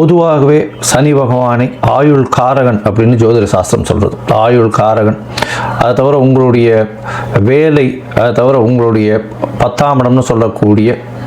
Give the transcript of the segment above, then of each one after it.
பொதுவாகவே சனி பகவானை ஆயுள் காரகன் அப்படின்னு ஜோதிட சாஸ்திரம் சொல்கிறது ஆயுள் காரகன். அதை தவிர உங்களுடைய வேலை அதை தவிர உங்களுடைய பத்தாம் இடம்னு சொல்லக்கூடிய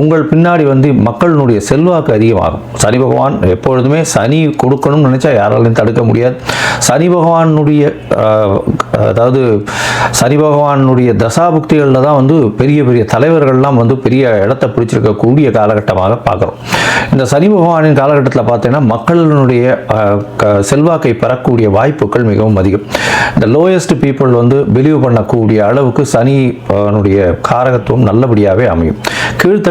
உங்கள் பின்னாடி வந்து மக்களினுடைய செல்வாக்கு அதிகமாகும். சனி பகவான் எப்பொழுதுமே சனி கொடுக்கணும்னு நினச்சா யாராலையும் தடுக்க முடியாது. சனி பகவானுடைய அதாவது சனி பகவானுடைய தசாபுக்திகளில் தான் வந்து பெரிய பெரிய தலைவர்கள்லாம் வந்து பெரிய இடத்த பிடிச்சிருக்கக்கூடிய காலகட்டமாக பார்க்குறோம். இந்த சனி பகவானின் காலகட்டத்தில் பார்த்தீங்கன்னா மக்களினுடைய செல்வாக்கை பெறக்கூடிய வாய்ப்புகள் மிகவும் அதிகம். இந்த லோயஸ்ட் பீப்புள் வந்து பிலீவ் பண்ணக்கூடிய அளவுக்கு சனினுடைய காரகத்துவம் நல்லபடியாகவே அமையும். கீழ்த்த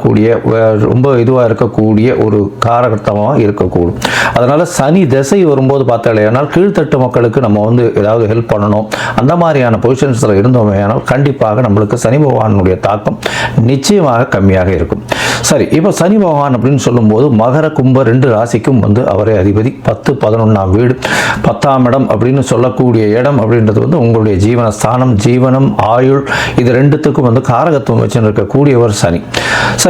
பண்ணக்கூடிய ரொம்ப இதுவாக இருக்கக்கூடிய ஒரு காரகட்டமாக இருக்கக்கூடும். அதனால் சனி திசை வரும்போது பார்த்தாலேனால் கீழ்த்தட்டு மக்களுக்கு நம்ம வந்து ஏதாவது ஹெல்ப் பண்ணணும். அந்த மாதிரியான பொசிஷன்ஸில் இருந்தோமே ஆனால் கண்டிப்பாக நம்மளுக்கு சனி பகவானுடைய தாக்கம் நிச்சயமாக கம்மியாக இருக்கும். சரி இப்போ சனி பகவான் அப்படின்னு சொல்லும்போது மகர கும்ப ரெண்டு ராசிக்கும் வந்து அவரே அதிபதி. பத்து பதினொன்றாம் வீடு. பத்தாம் இடம் அப்படின்னு சொல்லக்கூடிய இடம் அப்படின்றது வந்து உங்களுடைய ஜீவனஸ்தானம் ஜீவனம் ஆயுள் இது ரெண்டுத்துக்கும் வந்து காரகத்துவம் வச்சுன்னு இருக்கக்கூடியவர் சனி. சரி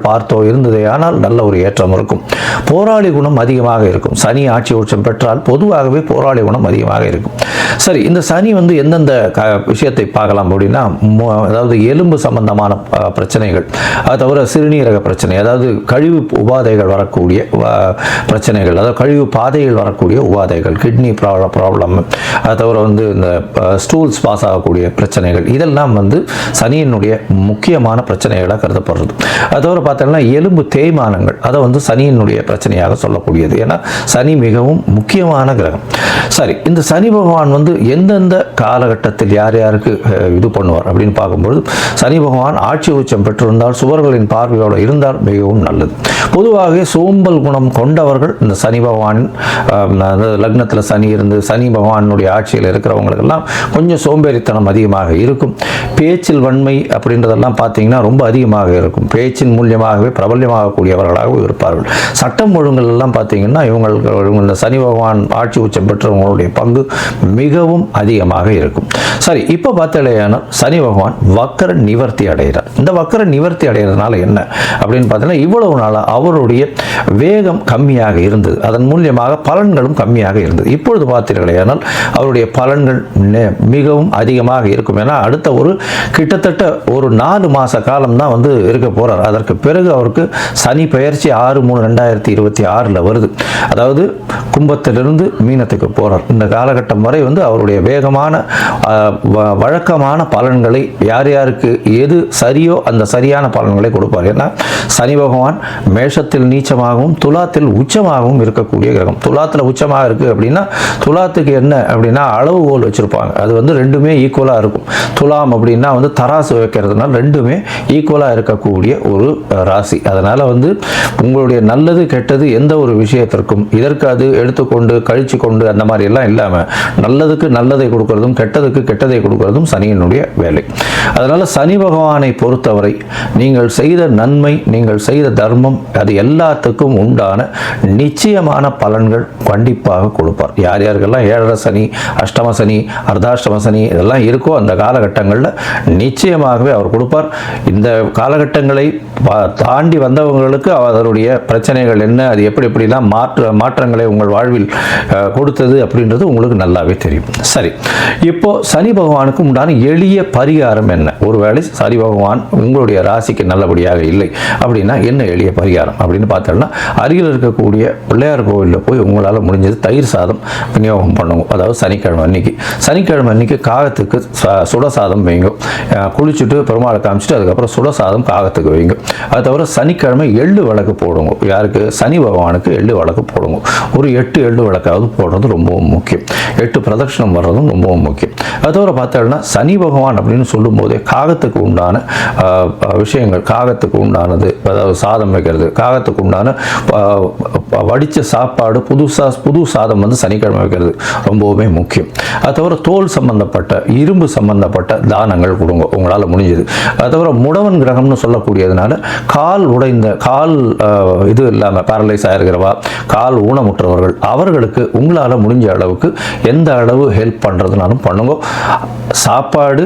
பார்த்தோ இருந்ததே ஆனால் நல்ல ஒரு ஏற்றம் இருக்கும். போராளி குணம் அதிகமாக இருக்கும். சனி ஆட்சி உச்சம் பெற்றால் பொதுவாகவே போராளி குணம் அதிகமாக இருக்கும். சரி இந்த சனி வந்து எந்தெந்த க விஷயத்தை பார்க்கலாம் அப்படின்னா அதாவது எலும்பு சம்பந்தமான பிரச்சனைகள். அது தவிர சிறுநீரக பிரச்சனை அதாவது கழிவு உபாதைகள் வரக்கூடிய பிரச்சனைகள் அதாவது கழிவு பாதைகள் வரக்கூடிய உபாதைகள் கிட்னி ப்ராப்ளம் ப்ராப்ளம் அது தவிர வந்து இந்த ஸ்டூல்ஸ் பாஸ் ஆகக்கூடிய பிரச்சனைகள். இதெல்லாம் வந்து சனியினுடைய முக்கியமான பிரச்சனைகளாக கருதப்படுறது. அது தவிர பார்த்தோம்னா எலும்பு தேய்மானங்கள். அதை வந்து சனியினுடைய பிரச்சனையாக சொல்லக்கூடியது. ஏன்னா சனி மிகவும் முக்கியமான கிரகம். சரி இந்த சனி பகவான் வந்து எந்தெந்த காலகட்டத்தில் யார் யாருக்கு இது பண்ணுவார் அப்படின்னு பார்க்கும்பொழுது சனி பகவான் ஆட்சி உச்சம் பெற்றிருந்தால் சுவர்களின் பார்வையோடு இருந்தால் மிகவும் நல்லது. பொதுவாகவே சோம்பல் குணம் கொண்டவர்கள் இந்த சனி பகவான் லக்னத்தில் சனி இருந்து சனி பகவானுடைய ஆட்சியில் இருக்கிறவங்களுக்கெல்லாம் கொஞ்சம் சோம்பேறித்தனம் அதிகமாக இருக்கும். பேச்சில் வன்மை அப்படின்றதெல்லாம் பார்த்தீங்கன்னா ரொம்ப அதிகமாக இருக்கும். பேச்சின் மூலியமாகவே பிரபல்யமாகக்கூடியவர்களாகவும் இருப்பார்கள். சட்டம் ஒழுங்கல் எல்லாம் பார்த்தீங்கன்னா இவங்களுக்கு இவங்க இந்த சனி பகவான் ஆட்சி உச்சம் பெற்றவங்களுடைய பங்கு மிகவும் அதிகமாக இருக்கும். சரி இப்போ பார்த்தாலேயானால் சனி பகவான் வக்கர நிவர்த்தி அடைகிறார். இந்த வக்கர நிவர்த்தி அடைகிறதுனால என்ன? அப்படின்னு பார்த்தீங்கன்னா இவ்வளவு நாளாக அவருடைய வேகம் கம்மியாக இருந்தது. அதன் மூலியமாக பலன்களும் கம்மியாக இருந்தது. இப்பொழுது பார்த்தீர்களேயானால் அவருடைய பலன்கள் மிகவும் அதிகமாக இருக்கும். ஏன்னா அடுத்த ஒரு கிட்டத்தட்ட கிட்டத்தட்ட ஒரு நாலு மாத காலம் தான் வந்து இருக்க போகிறார் அதற்கு பிறகு அவருக்கு சனி பெயர்ச்சி ஆறு மூணு ரெண்டாயிரத்தி இருபத்தி ஆறில் வருது. அதாவது கும்பத்திலிருந்து மீனத்துக்கு போகிறார் இந்த காலகட்டம் வரை வந்து அவருடைய வேகமான வ- வழக்கமான பலன்களை யார் யாருக்கு எது சரியோ அந்த சரியான பலன்களை கொடுப்பார். ஏன்னா சனி பகவான் மேஷத்தில் நீச்சமாகவும் துலாத்தில் உச்சமாகவும் இருக்கக்கூடிய கிரகம். துலாத்தில் உச்சமாக இருக்குது அப்படின்னா துலாத்துக்கு என்ன அப்படின்னா அளவுகோல் வச்சுருப்பாங்க. அது வந்து ரெண்டுமே ஈக்குவலாக இருக்கும். துலாம் அப்படின்னா வந்து தராசு வைக்கிறதுனால ரெண்டுமே ஈக்குவலாக இருக்கக்கூடிய ஒரு ராசி. அதனால் வந்து உங்களுடைய நல்லது கெட்டது எந்த ஒரு விஷயத்திற்கும் இதற்கு அது எடுத்துக்கொண்டு கழிச்சு கொண்டு அந்த மாதிரி எல்லாம் இல்லாமல் நல்லதுக்கு நல்லதை கொடுக்கறதும் கெட்டதுக்கு கெட்டதை கொடுக்கறதும் சனியினுடைய வேலை. அதனால் சனி பகவானை பொறுத்தவரை நீங்கள் செய்த நன்மை நீங்கள் செய்த தர்மம் அது எல்லாத்துக்கும் உண்டான நிச்சயமான பலன்கள் கண்டிப்பாக கொடுப்பார். யார் யாருக்கெல்லாம் ஏழரை சனி அஷ்டம சனி அர்த்தாஷ்டம சனி இதெல்லாம் இருக்கோ அந்த காலகட்டங்களில் நிச்சயமாகவே அவர் கொடுப்பார். இந்த காலகட்டங்களை பா- தாண்டி வந்தவங்களுக்கு அதனுடைய பிரச்சனைகள் என்ன அது எப்படி எப்படிலாம் மாற்ற மாற்றங்களை உங்கள் வாழ்வில் கொடுத்தது அப்படின்றது உங்களுக்கு நல்லாவே தெரியும். சரி இப்போ சனி பகவானுக்கு உண்டான எளிய பரிகாரம் என்ன? ஒருவேளை சனி பகவான் உங்களுடைய ராசிக்கு நல்லபடியாக இல்லை அப்படின்னா என்ன எளிய பரிகாரம் அப்படின்னு பார்த்தோம்னா அருகில் இருக்கக்கூடிய பிள்ளையார் கோவிலில் போய் உங்களால் முடிஞ்சது தயிர் சாதம் விநியோகம் பண்ணுங்க. அதாவது சனிக்கிழமை அன்னைக்கு. சனிக்கிழமை அன்னைக்கு காகத்துக்கு சுட சாதம் வைங்க. குளிச்சுட்டு பெருமாளை காமிச்சிட்டு அதுக்கப்புறம் சுட சாதம் காகத்துக்கு வைங்க. அது அதை தவிர சனிக்கிழமை எள்ளு விளக்கு போடுங்க. யாருக்கு? சனி பகவானுக்கு எள்ளு விளக்கு போடுங்க. ஒரு எட்டு எள்ளு விளக்காவது போடுறது ரொம்பவும் முக்கியம். எட்டு பிரதட்சிணம் வர்றதும் ரொம்பவும் முக்கியம். அது தவிர பார்த்தோம்னா சனி பகவான் அப்படின்னு சொல்லும்போதே காகத்துக்கு உண்டான விஷயங்கள் காகத்துக்கு உண்டானது அதாவது சாதம் வைக்கிறது காகத்துக்கு உண்டான வடித்த சாப்பாடு புதுசாக புது சாதம் வந்து சனிக்கிழமை வைக்கிறது ரொம்பவுமே முக்கியம். அது தவிர தோல் சம்பந்தப்பட்ட இரும்பு சம்பந்தப்பட்ட தானங்கள் கொடுங்க. உங்களால் முடிஞ்சது. அது தவிர முடவன் கிரகம்னு சொல்லக்கூடியதுனால கால் உடைந்த கால் இது இல்லாமல் பேரலைஸ் ஆகிருக்கிறவா கால் ஊனமுற்றவர்கள் அவர்களுக்கு உங்களால் முடிஞ்ச அளவுக்கு எந்த அளவு ஹெல்ப் பண்ணுறதுனாலும் பண்ணுங்க. சாப்பாடு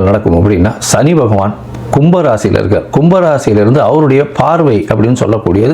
நடக்கும் அப்படின்னா சனி பகவான் கும்பராசியில் இருக்கார். கும்பராசியிலிருந்து அவருடைய பார்வை அப்படின்னு சொல்லக்கூடியது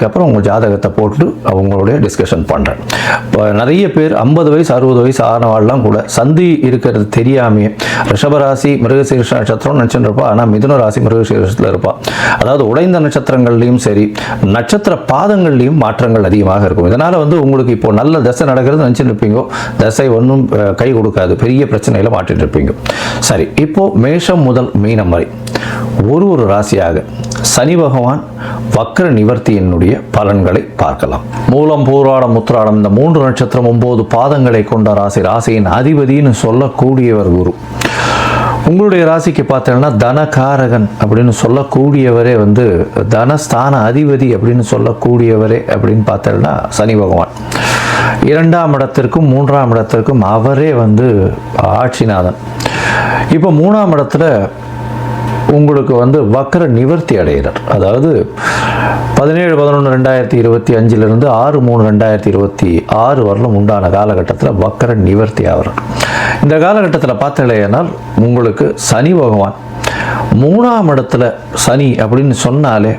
அதுக்கப்புறம் உங்கள் ஜாதகத்தை போட்டு அவங்களுடைய டிஸ்கஷன் பண்ணுறேன் நிறைய பேர் ஐம்பது வயசு அறுபது வயசு ஆனவாள்லாம் கூட சந்தி இருக்கிறது தெரியாமையே. ரிஷபராசி மிருகசீர்ஷ நட்சத்திரம் நினச்சிட்டு ஆனால் மிதுன ராசி மிருகசீர்ஷத்தில் இருப்பா. அதாவது உடைந்த நட்சத்திரங்கள்லையும் சரி நட்சத்திர பாதங்கள்லையும் மாற்றங்கள் அதிகமாக இருக்கும். இதனால் வந்து உங்களுக்கு இப்போ நல்ல தசை நடக்கிறது நினச்சிட்டு இருப்பீங்க தசை ஒன்றும் கை கொடுக்காது. பெரிய பிரச்சனையில் மாட்டிட்டு இருப்பீங்க. சரி இப்போ மேஷம் முதல் மீனம் வரை ஒரு ஒரு ராசியாக சனி பகவான் வக்ர நிவர்த்தியினுடைய பலன்களை பார்க்கலாம். மூலம் பூராடம் முத்திராடம் இந்த மூன்று நட்சத்திரம் ஒன்பது பாதங்களை கொண்ட ராசி ராசியின் அதிபதின்னு சொல்லக்கூடியவர் குரு. உங்களுடைய ராசிக்கு பார்த்தீங்கன்னா தனகாரகன் அப்படின்னு சொல்லக்கூடியவரே வந்து தனஸ்தான அதிபதி அப்படின்னு சொல்லக்கூடியவரே அப்படின்னு பார்த்தீங்கன்னா சனி பகவான். இரண்டாம் இடத்திற்கும் மூன்றாம் இடத்திற்கும் அவரே வந்து ஆட்சிநாதன். இப்போ மூணாம் இடத்துல உங்களுக்கு வந்து வக்கர நிவர்த்தி அடைகிறார். அதாவது பதினேழு பதினொன்று ரெண்டாயிரத்தி இருபத்தி அஞ்சிலிருந்து ஆறு மூணு ரெண்டாயிரத்தி இருபத்தி ஆறு வரலும் உண்டான காலகட்டத்தில் வக்கர நிவர்த்தி ஆகிறார். இந்த காலகட்டத்தில் பார்த்தீங்கன்னா உங்களுக்கு சனி பகவான் மூணாம் இடத்துல சனி அப்படின்னு சொன்னாலே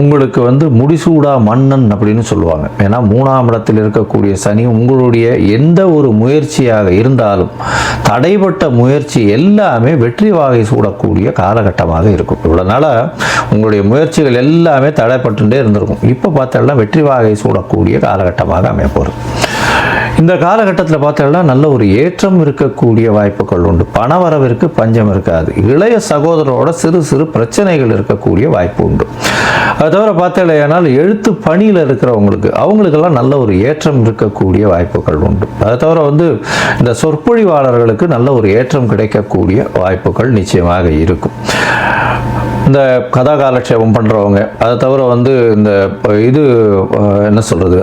உங்களுக்கு வந்து முடிசூடா மன்னன் அப்படின்னு சொல்லுவாங்க. ஏன்னா மூணாம் இடத்தில் இருக்கக்கூடிய சனி உங்களுடைய எந்த ஒரு முயற்சியாக இருந்தாலும் தடைப்பட்ட முயற்சி எல்லாமே வெற்றி வாகை சூடக்கூடிய காலகட்டமாக இருக்கும். இவ்வளோ நாளாக உங்களுடைய முயற்சிகள் எல்லாமே தடைப்பட்டுட்டே இருந்திருக்கும். இப்போ பார்த்தோம்னா வெற்றி வாகை சூடக்கூடிய காலகட்டமாக அமைய போகிறது இந்த காலகட்டத்தில் பார்த்தோம்னா நல்ல ஒரு ஏற்றம் இருக்கக்கூடிய வாய்ப்புகள் உண்டு. பண வரவிற்கு பஞ்சம் இருக்காது. இளைய சகோதரரோட சிறு சிறு பிரச்சனைகள் இருக்கக்கூடிய வாய்ப்பு உண்டு. அது தவிர பார்த்தீங்கன்னா எழுத்து பணியில் இருக்கிறவங்களுக்கு அவங்களுக்கெல்லாம் நல்ல ஒரு ஏற்றம் இருக்கக்கூடிய வாய்ப்புகள் உண்டு. அது தவிர வந்து இந்த சொற்பொழிவாளர்களுக்கு நல்ல ஒரு ஏற்றம் கிடைக்கக்கூடிய வாய்ப்புகள் நிச்சயமாக இருக்கும். இந்த கதா காலட்சேபம் பண்ணுறவங்க அதை தவிர வந்து இந்த இது என்ன சொல்கிறது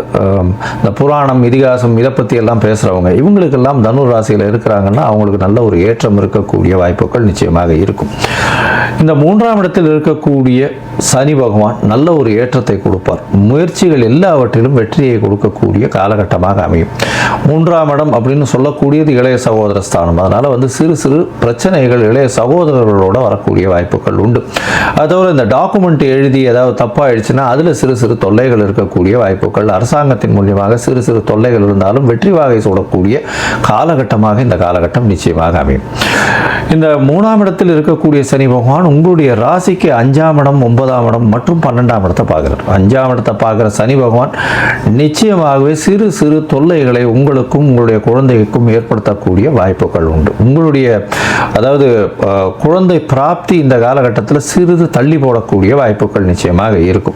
இந்த புராணம் இதிகாசம் இதை பற்றி எல்லாம் பேசுகிறவங்க இவங்களுக்கெல்லாம் தனுர் ராசியில் இருக்கிறாங்கன்னா அவங்களுக்கு நல்ல ஒரு ஏற்றம் இருக்கக்கூடிய வாய்ப்புகள் நிச்சயமாக இருக்கும். இந்த மூன்றாம் இடத்தில் இருக்கக்கூடிய சனி பகவான் நல்ல ஒரு ஏற்றத்தை கொடுப்பார். முயற்சிகள் எல்லாவற்றிலும் வெற்றியை கொடுக்கக்கூடிய காலகட்டமாக அமையும். மூன்றாம் இடம் அப்படின்னு சொல்லக்கூடியது இளைய சகோதர ஸ்தானம். அதனால் வந்து சிறு சிறு பிரச்சனைகள் இளைய சகோதரர்களோட வரக்கூடிய வாய்ப்புகள் உண்டு. அதோடு இந்த டாக்குமெண்ட் எழுதி ஏதாவது தப்பாயிடுச்சுன்னா அதில் சிறு சிறு தொல்லைகள் இருக்கக்கூடிய வாய்ப்புகள் அரசாங்கத்தின் மூலியமாக சிறு சிறு தொல்லைகள் இருந்தாலும் வெற்றி வாகை சூடக்கூடிய காலகட்டமாக இந்த காலகட்டம் நிச்சயமாக அமையும். இந்த மூணாம் இடத்தில் இருக்கக்கூடிய சனி பகவான் உங்களுடைய ராசிக்கு அஞ்சாம் இடம் ஒன்பதாம் இடம் மற்றும் பன்னெண்டாம் இடத்தை பார்க்குறார். அஞ்சாம் இடத்தை பார்க்குற சனி பகவான் நிச்சயமாகவே சிறு சிறு தொல்லைகளை உங்களுக்கும் உங்களுடைய குழந்தைக்கும் ஏற்படுத்தக்கூடிய வாய்ப்புகள் உண்டு. உங்களுடைய அதாவது குழந்தை பிராப்தி இந்த காலகட்டத்தில் சிறு சிறிது தள்ளி போடக்கூடிய வாய்ப்புகள் நிச்சயமாக இருக்கும்.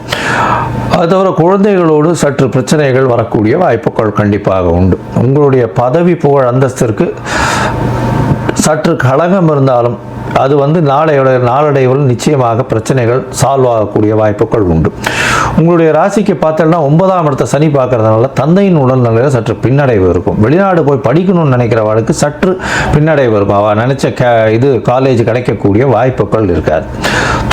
அது தவிர குழந்தைகளோடு சற்று பிரச்சனைகள் வரக்கூடிய வாய்ப்புகள் கண்டிப்பாக உண்டு. உங்களுடைய பதவி புகழ் அந்தஸ்திற்கு சற்று கழகம் இருந்தாலும் அது வந்து நாளையோட நாளடைவில் நிச்சயமாக பிரச்சனைகள் சால்வ் ஆகக்கூடிய வாய்ப்புகள் உண்டு. உங்களுடைய ராசிக்கு பார்த்தோம்னா ஒன்பதாம் இடத்த சனி பார்க்கறதுனால தந்தையின் உடல்நிலையில் சற்று பின்னடைவு இருக்கும். வெளிநாடு போய் படிக்கணும்னு நினைக்கிறவளுக்கு சற்று பின்னடைவு இருக்கும். அவள் நினைச்ச க இது காலேஜ் கிடைக்கக்கூடிய வாய்ப்புகள் இருக்காது.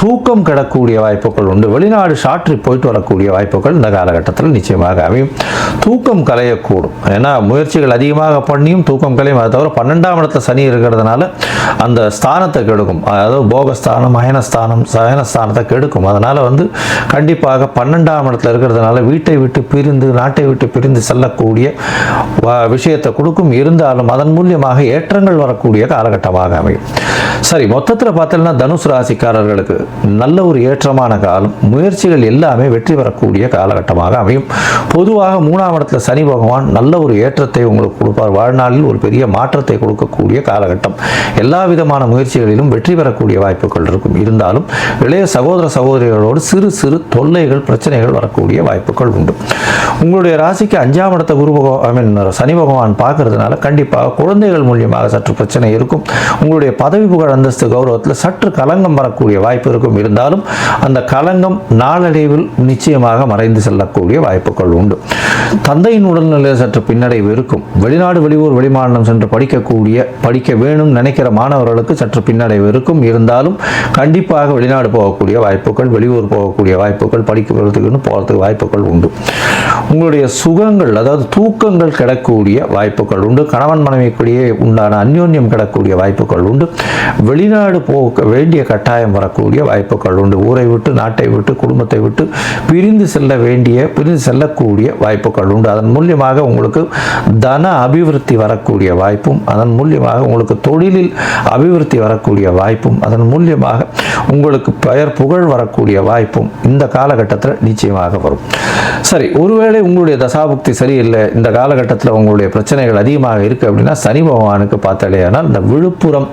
தூக்கம் கிடக்கூடிய வாய்ப்புகள் உண்டு. வெளிநாடு ஷார்ட் போயிட்டு வரக்கூடிய வாய்ப்புகள் இந்த காலகட்டத்தில் நிச்சயமாக அமையும். தூக்கம் கலையக்கூடும். ஏன்னா முயற்சிகள் அதிகமாக பண்ணியும் தூக்கம் கலையும். அதை தவிர பன்னெண்டாம் இடத்துல சனி இருக்கிறதுனால அந்த ஸ்தானத்தை ஸ்தானத்தை கெடுக்கும். அதாவது போகஸ்தானம் அயனஸ்தானம் சயனஸ்தானத்தை கெடுக்கும். அதனால் வந்து கண்டிப்பாக பன்னெண்டாம் இடத்துல இருக்கிறதுனால வீட்டை விட்டு பிரிந்து நாட்டை விட்டு பிரிந்து செல்லக்கூடிய விஷயத்தை கொடுக்கும். இருந்தாலும் அதன் மூலியமாக ஏற்றங்கள் வரக்கூடிய காலகட்டமாக அமையும். சரி மொத்தத்தில் பார்த்தோம்னா தனுசு ராசிக்காரர்களுக்கு நல்ல ஒரு ஏற்றமான காலம். முயற்சிகள் எல்லாமே வெற்றி பெறக்கூடிய காலகட்டமாக அமையும். பொதுவாக மூணாம் இடத்துல சனி பகவான் நல்ல ஒரு ஏற்றத்தை உங்களுக்கு கொடுப்பார். வாழ்நாளில் ஒரு பெரிய மாற்றத்தை கொடுக்கக்கூடிய காலகட்டம். எல்லா விதமான முயற்சிகள் முயற்சிகளிலும் வெற்றி பெறக்கூடிய வாய்ப்புகள் இருக்கும். இருந்தாலும் இளைய சகோதர சகோதரிகளோடு சிறு சிறு தொல்லைகள் பிரச்சனைகள் வரக்கூடிய வாய்ப்புகள் உண்டு. உங்களுடைய ராசிக்கு அஞ்சாம் இடத்த குரு பகவான் ஐ மீன் சனி பகவான் பார்க்கறதுனால கண்டிப்பாக குழந்தைகள் மூலியமாக சற்று பிரச்சனை இருக்கும். உங்களுடைய பதவி புகழ் அந்தஸ்து கௌரவத்தில் சற்று கலங்கம் வரக்கூடிய வாய்ப்பு இருக்கும். இருந்தாலும் அந்த கலங்கம் நாளடைவில் நிச்சயமாக மறைந்து செல்லக்கூடிய வாய்ப்புகள் உண்டு. தந்தையின் உடல்நிலை சற்று பின்னடைவு இருக்கும். வெளிநாடு வெளியூர் வெளிமாநிலம் சென்று படிக்கக்கூடிய படிக்க வேணும் நினைக்கிற மாணவர்களுக்கு சற்று பின்னடைவு பின்னடைவு இருக்கும் இருந்தாலும் கண்டிப்பாக வெளிநாடு போகக்கூடிய வாய்ப்புகள் வெளியூர் போகக்கூடிய வாய்ப்புகள் படிக்கிறதுக்குன்னு போகிறதுக்கு வாய்ப்புகள் உண்டு. உங்களுடைய சுகங்கள் அதாவது தூக்கங்கள் கிடக்கூடிய வாய்ப்புகள் உண்டு. கணவன் மனைவிக்குள்ளேயே உண்டான அந்யோன்யம் கிடக்கூடிய வாய்ப்புகள் உண்டு. வெளிநாடு போக வேண்டிய கட்டாயம் வரக்கூடிய வாய்ப்புகள் உண்டு. ஊரை விட்டு நாட்டை விட்டு குடும்பத்தை விட்டு பிரிந்து செல்ல வேண்டிய பிரிந்து செல்லக்கூடிய வாய்ப்புகள் உண்டு. அதன் மூலியமாக உங்களுக்கு தன அபிவிருத்தி வரக்கூடிய வாய்ப்பும் அதன் மூலியமாக உங்களுக்கு தொழிலில் அபிவிருத்தி வரக்கூடிய வாய்ப்பும் அதன் மூலியமாக உங்களுக்கு பெயர் புகழ் வரக்கூடிய வாய்ப்பும் இந்த காலகட்டத்தில் நிச்சயமாக வரும். சரி ஒருவேளை உங்களுடைய தசாபுக்தி சரியில்லை இந்த காலகட்டத்தில் உங்களுடைய பிரச்சனைகள் அதிகமாக இருக்குது அப்படின்னா சனி பகவானுக்கு பார்த்தாலேயானால் இந்த விழுப்புரம்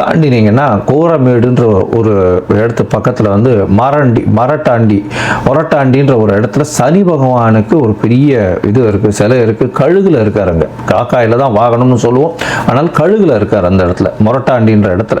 தாண்டினீங்கன்னா கோரமேடுன்ற ஒரு இடத்து பக்கத்தில் வந்து மரண்டி மரட்டாண்டி மொரட்டாண்டின்ற ஒரு இடத்துல சனி பகவானுக்கு ஒரு பெரிய இது இருக்குது சிலை இருக்குது கழுகில் இருக்காருங்க காக்காயில் தான் வாகனம்னு சொல்லுவோம். ஆனால் கழுகில் இருக்கார் அந்த இடத்துல மொரட்டாண்டின்ற இடத்துல.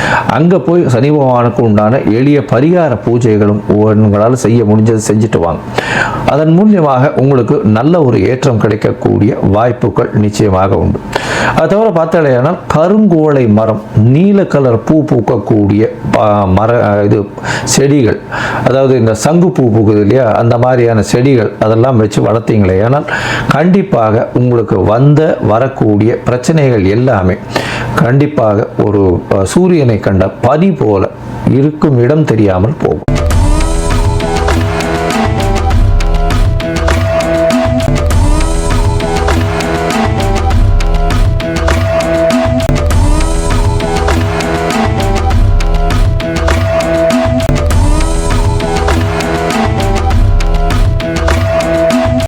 அங்கே போய் சனி பகவானுக்கு உண்டான எளிய பரிகார பூஜைகளும் உங்களால் செய்ய முடிஞ்சது செஞ்சுட்டு வாங்க. அதன் மூலியமாக உங்களுக்கு நல்ல ஒரு ஏற்றம் கிடைக்கக்கூடிய வாய்ப்புகள் நிச்சயமாக உண்டு. அது தவிர பார்த்தாலேனால் கருங்கோலை மரம் நீல கலர் பூ பூக்கக்கூடிய ப- மர இது செடிகள் அதாவது இந்த சங்கு பூ பூக்குது இல்லையா? அந்த மாதிரியான செடிகள் அதெல்லாம் வச்சு வளர்த்தீங்களே ஆனால் கண்டிப்பாக உங்களுக்கு வந்த வரக்கூடிய பிரச்சனைகள் எல்லாமே கண்டிப்பாக ஒரு சூரியனை கண்ட பதி போல இருக்கும் இடம் தெரியாமல் போகும்.